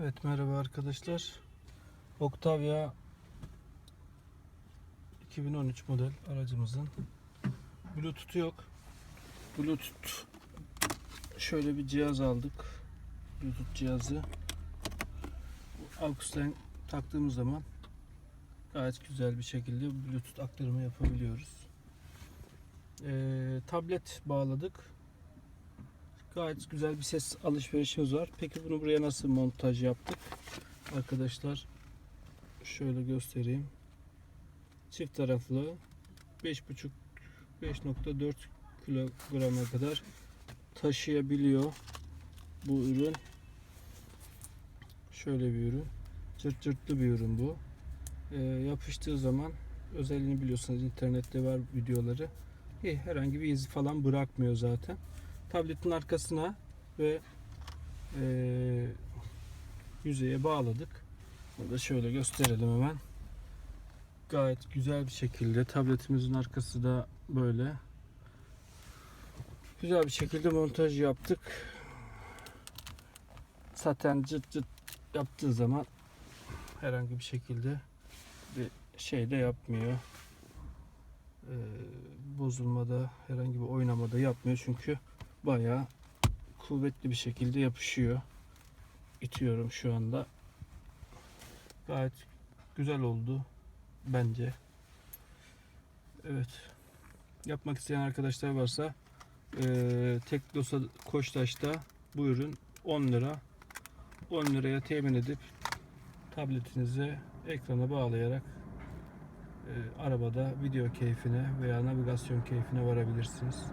Evet merhaba arkadaşlar. Octavia 2013 model aracımızın Bluetooth yok. Bluetooth şöyle bir cihaz aldık. Bluetooth cihazı. AUX'ten taktığımız zaman gayet güzel bir şekilde Bluetooth aktarımı yapabiliyoruz. Ee, tablet bağladık. Gayet güzel bir ses alışverişimiz var. Peki bunu buraya nasıl montaj yaptık? Arkadaşlar şöyle göstereyim. Çift taraflı 5.5 5.4 kilograma kadar taşıyabiliyor bu ürün. Şöyle bir ürün. Cırt cırtlı bir ürün bu. Ee, yapıştığı zaman özelliğini biliyorsanız internette var videoları. Herhangi bir iz falan bırakmıyor zaten tabletin arkasına ve eee yüzeye bağladık. Bunu da şöyle gösterelim hemen. Gayet güzel bir şekilde tabletimizin arkası da böyle. Güzel bir şekilde montaj yaptık. Zaten cırt cırt yaptığı zaman herhangi bir şekilde bir şey de yapmıyor. Eee bozulmada herhangi bir oynamada yapmıyor çünkü bayağı kuvvetli bir şekilde yapışıyor. İtiyorum şu anda. Gayet güzel oldu bence. Evet. Yapmak isteyen arkadaşlar varsa eee Teknosa Koçtaş'ta bu ürün 10 lira. 10 liraya temin edip tabletinizi ekrana bağlayarak eee, arabada video keyfine veya navigasyon keyfine varabilirsiniz.